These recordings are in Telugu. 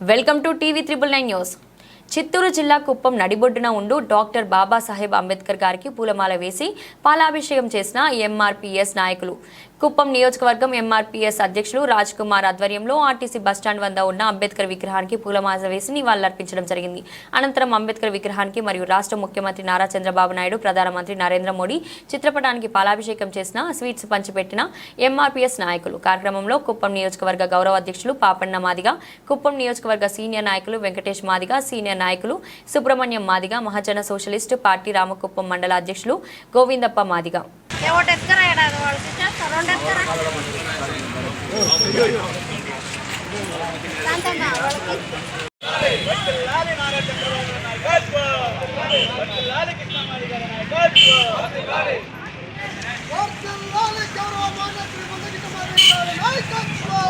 Welcome to TV triple nine news. Chittoor జిల్లా కుప్పం నడిబొడ్డున ఉండు డాక్టర్ బాబాసాహెబ్ అంబేద్కర్ గారికి పూలమాల వేసి పాలాభిషేకం చేసిన ఎంఆర్పీఎస్ నాయకులు. కుప్పం నియోజకవర్గం ఎంఆర్పీఎస్ అధ్యక్షులు రాజ్ కుమార్ ఆధ్వర్యంలో ఆర్టీసీ బస్టాండ్ వద్ద ఉన్న అంబేద్కర్ విగ్రహానికి పూలమాల వేసి నివాళులర్పించడం జరిగింది. అనంతరం అంబేద్కర్ విగ్రహానికి మరియు రాష్ట్ర ముఖ్యమంత్రి నారా చంద్రబాబు నాయుడు ప్రధానమంత్రి నరేంద్ర మోడీ చిత్రపటానికి పాలాభిషేకం చేసిన స్వీట్స్ పంచిపెట్టిన ఎంఆర్పీఎస్ నాయకులు. కార్యక్రమంలో కుప్పం నియోజకవర్గ గౌరవ అధ్యక్షులు పాపన్న మాదిగ కుప్పం నియోజకవర్గ సీనియర్ నాయకులు వెంకటేష్ మాదిగ సీనియర్ నాయకులు సుబ్రహ్మణ్యం మాదిగ మహాజన సోషలిస్ట్ పార్టీ రామకుప్పం మండల అధ్యక్షులు గోవిందప్ప మాదిగా. ఒకటి ఎత్తుకరా ఏడాది వాళ్ళకి ఇచ్చేస్తా రెండు ఎత్తుకరా వాళ్ళకి వర్ధిల్లాలి గౌరవ మాన్యశ్రీ మందగిట్ట మాదిగారి నాయకత్వం.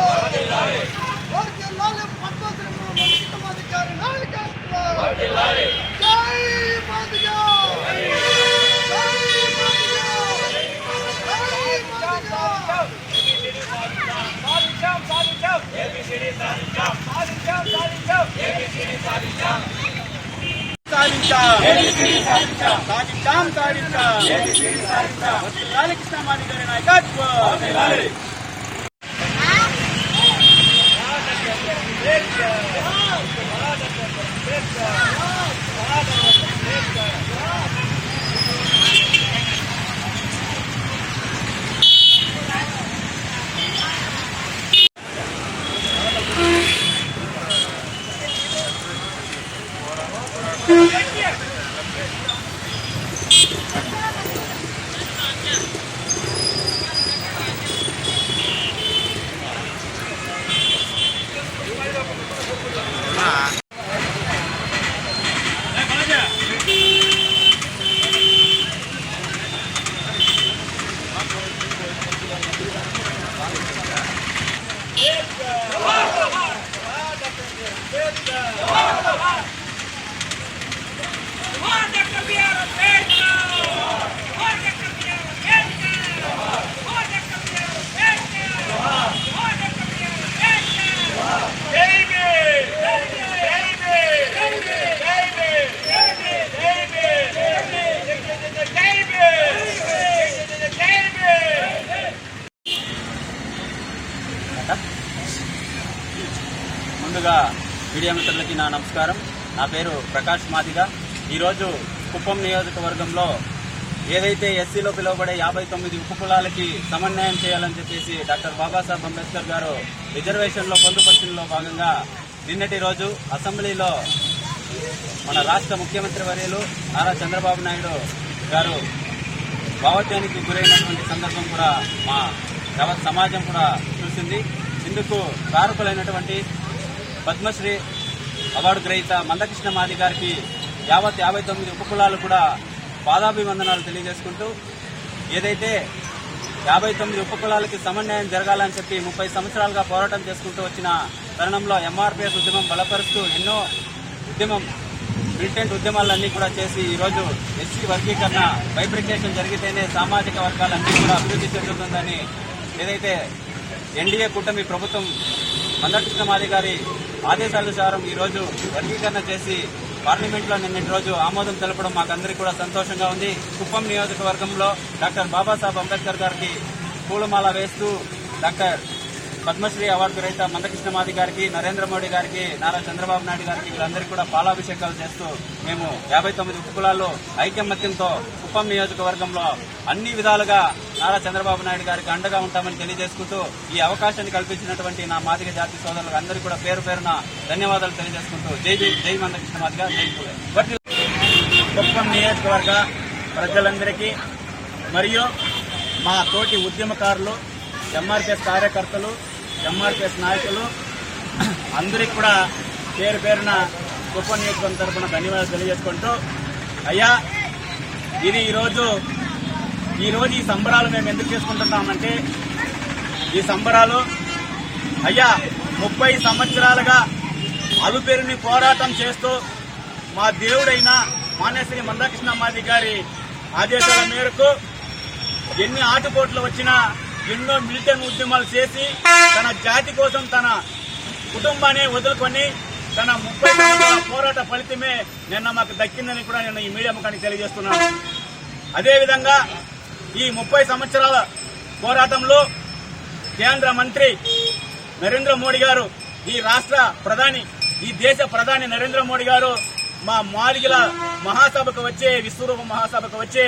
వర్ధిల్లాలి పద్మశ్రీ మందగిట్ట మాదిగారి నాయకత్వం. జై మాదిగ. జై మాదిగ. జై మాదిగ. సాధించాం సాధించాం సాధించాం వర్ధిల్లాలి గారి నాయకత్వం ముందుగా మీడియా మిత్రులకి నా నమస్కారం. నా పేరు ప్రకాష్ మాదిగ. ఈరోజు కుప్పం నియోజకవర్గంలో ఏదైతే ఎస్సీలో పిలువబడే యాభై తొమ్మిది ఉప కులాలకి సమన్వయం చేయాలని చెప్పేసి డాక్టర్ బాబాసాహెబ్ అంబేద్కర్ గారు రిజర్వేషన్లో పొందుపరిచినలో భాగంగా నిన్నటి రోజు అసెంబ్లీలో మన రాష్ట్ర ముఖ్యమంత్రి వర్యులు నారా చంద్రబాబు నాయుడు గారు భావోద్యానికి గురైనటువంటి సందర్భం కూడా మా యావత్ సమాజం కూడా చూసింది. ఇందుకు కారకులైనటువంటి పద్మశ్రీ అవార్డు గ్రహీత మందకృష్ణ మాది గారికి యావత్ యాభై తొమ్మిది ఉపకులాలు కూడా పాదాభివందనాలు తెలియజేసుకుంటూ ఏదైతే యాభై తొమ్మిది ఉపకులాలకి సమన్వయం జరగాలని చెప్పి ముప్పై సంవత్సరాలుగా పోరాటం చేసుకుంటూ వచ్చిన తరుణంలో ఎంఆర్పిఎస్ ఉద్యమం బలపరుస్తూ ఎన్నో ఉద్యమం మిలిటెంట్ ఉద్యమాలన్నీ కూడా చేసి ఈరోజు ఎస్సీ వర్గీకరణ బైబ్రికేషన్ జరిగితేనే సామాజిక వర్గాలన్నీ కూడా అభివృద్ధి చెందుతుందని ఏదైతే ఎన్డీఏ కూటమి ప్రభుత్వం మందకృష్ణ మాది గారి ఆదేశానుసారం ఈ రోజు వర్గీకరణ చేసి పార్లమెంట్లో నిన్నటి రోజు ఆమోదం తెలపడం మాకందరికీ కూడా సంతోషంగా ఉంది. కుప్పం నియోజకవర్గంలో డాక్టర్ బాబాసాహెబ్ అంబేద్కర్ గారికి పూలమాల వేస్తూ డాక్టర్ పద్మశ్రీ అవార్డు రహిత మందకృష్ణ మాది గారికి నరేంద్ర మోడీ గారికి నారా చంద్రబాబు నాయుడు గారికి వీళ్ళందరికీ కూడా పాలాభిషేకాలు చేస్తూ మేము యాభై తొమ్మిది ఉపకులాల్లో ఐకమత్యంతో కుప్పం నియోజకవర్గంలో అన్ని విధాలుగా నారా చంద్రబాబు నాయుడు గారికి అండగా ఉంటామని తెలియజేసుకుంటూ ఈ అవకాశాన్ని కల్పించినటువంటి నా మాదిగ జాతి సోదరులకు అందరికీ కూడా పేరు పేరున ధన్యవాదాలు తెలియజేసుకుంటూ జై జై జై మందకృష్ణ మాదిగా జై కుప్పం నియోజకవర్గ ప్రజలందరికీ మరియు మా తోటి ఉద్యమకారులు ఎంఆర్పిఎస్ కార్యకర్తలు ఎంఆర్పిఎస్ నాయకులు అందరికి కూడా పేరు పేరున కుప్పం నియోజకవర్గం తరఫున ధన్యవాదాలు తెలియజేసుకుంటూ అయ్యా ఇది ఈరోజు ఈరోజు ఈ సంబరాలు మేము ఎందుకు చేసుకుంటున్నామంటే ఈ సంబరాలు అయ్యా ముప్పై సంవత్సరాలుగా అలుపేరుని పోరాటం చేస్తూ మా దేవుడైన మానేశ్వరి మందకృష్ణ మాది గారి ఆదేశాల మేరకు ఎన్ని ఆటుపోట్లు వచ్చినా ఎన్నో మిలిటెంట్ ఉద్యమాలు చేసి తన జాతి కోసం తన కుటుంబాన్ని వదులుకొని తన ముప్పై పోరాట ఫలితమే నిన్న మాకు దక్కిందని కూడా నేను ఈ మీడియా ముఖానికి తెలియజేస్తున్నాను. అదేవిధంగా ఈ ముప్పై సంవత్సరాల పోరాటంలో కేంద్ర మంత్రి నరేంద్ర మోడీ గారు ఈ రాష్ట్ర ప్రధాని ఈ దేశ ప్రధాని నరేంద్ర మోడీ గారు మా మాదిగల మహాసభకు వచ్చే విశ్వరూప మహాసభకు వచ్చే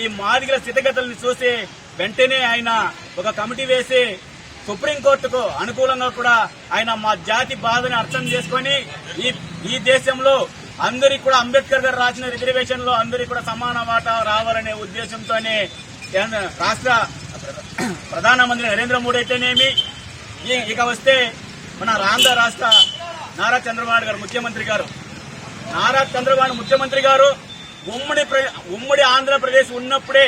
ఈ మాదిగల స్థితిగతుల్ని చూసి వెంటనే ఆయన ఒక కమిటీ వేసి సుప్రీంకోర్టుకు అనుకూలంగా కూడా ఆయన మా జాతి బాధని అర్థం చేసుకొని ఈ ఈ దేశంలో అందరికి కూడా అంబేద్కర్ గారు రాసిన రిజర్వేషన్లో అందరికి కూడా సమాన వాటా రావాలనే ఉద్దేశంతోనే రాష్ట్ర ప్రధానమంత్రి నరేంద్ర మోడీ అయితేనేమి? ఇక వస్తే మన ఆంధ్ర రాష్ట్ర నారా చంద్రబాబు గారు ముఖ్యమంత్రి గారు. నారా చంద్రబాబు ముఖ్యమంత్రి గారు ఉమ్మడి ప్ర- ఉమ్మడి ఆంధ్రప్రదేశ్ ఉన్నప్పుడే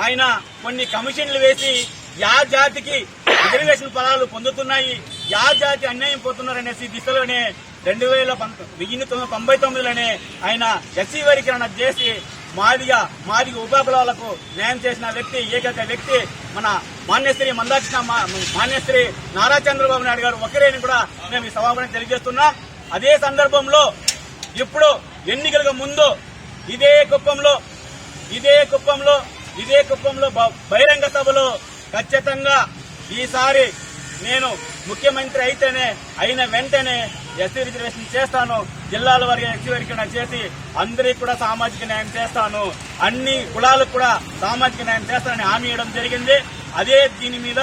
ఆయన కొన్ని కమిషన్లు వేసి యా జాతికి రిజర్వేషన్ ఫలాలు పొందుతున్నాయి యా జాతి అన్యాయం పోతున్నారనేసి దిశలోనే రెండు వేల వెయ్యి తొంభై తొమ్మిదిలోనే ఆయన ఎస్సీ వర్గీకరణ చేసి మాదిగా మాదిగ ఉపకులాలకు న్యాయం చేసిన వ్యక్తి ఏకైక వ్యక్తి మన మాన్యశ్రీ మందాకృష్ణ మా- మాన్యశ్రీ నారా చంద్రబాబు నాయుడు గారు ఒకరేని కూడా మేము ఈ సభాపతి తెలియజేస్తున్నాం. అదే సందర్భంలో ఇప్పుడు ఎన్నికలకు ముందు ఇదే కుప్పంలో ఇదే కుప్పంలో ఇదే కుప్పంలో బ- బహిరంగ సభలో ఖచ్చితంగా ఈసారి నేను ముఖ్యమంత్రి అయితేనే అయిన వెంటనే ఎస్సీ రిజర్వేషన్ చేస్తాను. జిల్లాల వారికి ఎస్సీ వర్గీకరణ చేసి అందరికీ కూడా సామాజిక న్యాయం చేస్తాను. అన్ని కులాలకు కూడా సామాజిక న్యాయం చేస్తానని హామీ ఇవ్వడం జరిగింది. అదే దీని మీద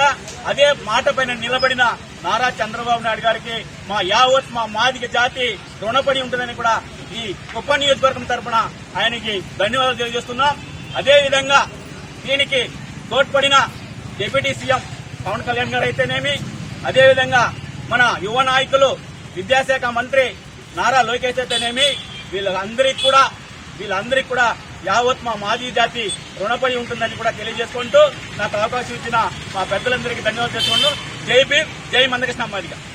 అదే మాట పైన నిలబడిన నారా చంద్రబాబు నాయుడు గారికి మా యావత్ మా మాదిక జాతి రుణపడి ఉంటుందని కూడా ఈ ఉప నియోజకవర్గం తరఫున ఆయనకి ధన్యవాదాలు తెలియజేస్తున్నాం. అదేవిధంగా దీనికి తోడ్పడిన డిప్యూటీ సీఎం పవన్ కళ్యాణ్ గారు అయితేనేమి? అదేవిధంగా మన యువ నాయకులు విద్యాశాఖ మంత్రి నారా లోకేష్ అయితేనేమి? వీళ్ళందరికీ కూడా వీళ్ళందరికీ కూడా యావత్ మా మాజీ జాతి రుణపడి ఉంటుందని కూడా తెలియజేసుకుంటూ నాకు అవకాశం ఇచ్చిన మా పెద్దలందరికీ ధన్యవాదాలు చేసుకుంటూ జై భీమ్ జై మందకృష్ణ మాదిగా